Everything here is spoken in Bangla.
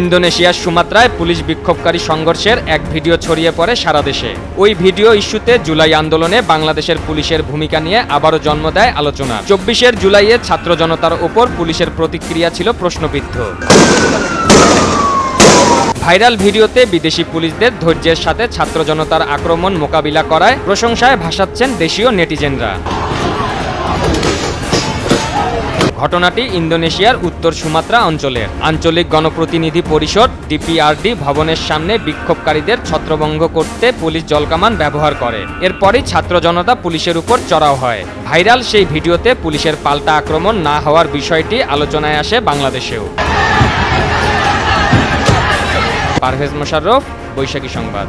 ইন্দোনেশিয়ার সুমাত্রায় পুলিশ বিক্ষোভকারী সংঘর্ষের এক ভিডিও ছড়িয়ে পড়ে সারা দেশে। ওই ভিডিও ইস্যুতে জুলাই আন্দোলনে বাংলাদেশের পুলিশের ভূমিকা নিয়ে আবারও জন্ম দেয় আলোচনা। চব্বিশের জুলাইয়ে ছাত্র জনতার ওপর পুলিশের প্রতিক্রিয়া ছিল প্রশ্নবিদ্ধ। ভাইরাল ভিডিওতে বিদেশি পুলিশদের ধৈর্যের সাথে ছাত্র জনতার আক্রমণ মোকাবিলা করায় প্রশংসায় ভাসাচ্ছেন দেশীয় নেটিজেনরা। ঘটনাটি ইন্দোনেশিয়ার উত্তর সুমাত্রা অঞ্চলের। আঞ্চলিক গণপ্রতিনিধি পরিষদ, ডিপিআরডি, ভবনের সামনে বিক্ষোভকারীদের ছত্রভঙ্গ করতে পুলিশ জলকামান ব্যবহার করে। এরপরই ছাত্র জনতা পুলিশের উপর চড়াও হয়। ভাইরাল সেই ভিডিওতে পুলিশের পাল্টা আক্রমণ না হওয়ার বিষয়টি আলোচনায় আসে বাংলাদেশেও। পারভেজ মোশাররফ, বৈশাখী সংবাদ।